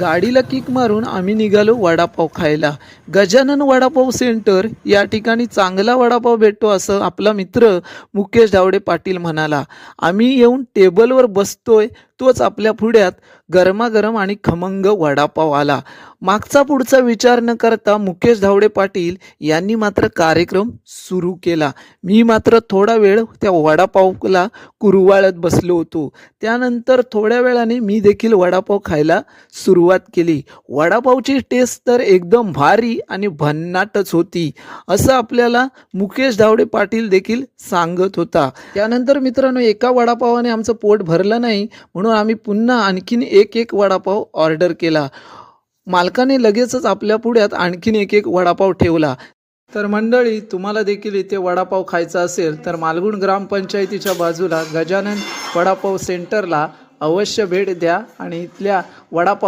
गाडीला किक मारून आम्ही निघालो वडापाव खायला. गजानन वडापाव सेंटर या ठिकाणी चांगला वडापाव भेटतो असं आपला मित्र मुकेश धावडे पाटील म्हणाला. आम्ही येऊन टेबलवर बसतोय तोच आपल्या पुढ्यात गरमागरम आणि खमंग वडापाव आला. मागचा पुढचा विचार न करता मुकेश धावडे पाटील यांनी मात्र कार्यक्रम सुरू केला. मी मात्र थोडा वेळ त्या वडापावला कुरुवाळत बसलो होतो. त्यानंतर थोड्या वेळाने मी देखील वडापाव खायला सुरुवात केली. वडापावची टेस्ट तर एकदम भारी आणि भन्नाटच होती असं आपल्याला मुकेश धावडे पाटील देखील सांगत होता. त्यानंतर मित्रांनो एका वडापावाने आमचं पोट भरलं नाही म्हणून आम्ही पुन्हा आणखीन एक एक वडापाव ऑर्डर केला. मालकाने लगेचच आपल्या पुढ्यात आणखीन एक एक वडापाव ठेवला. तर मंडळी तुम्हाला देखील इथे वडापाव खायचा असेल तर मालगुण ग्रामपंचायतीच्या बाजूला गजानन वडापाव सेंटरला अवश्य भेट द्या आणि इथल्या वडापाव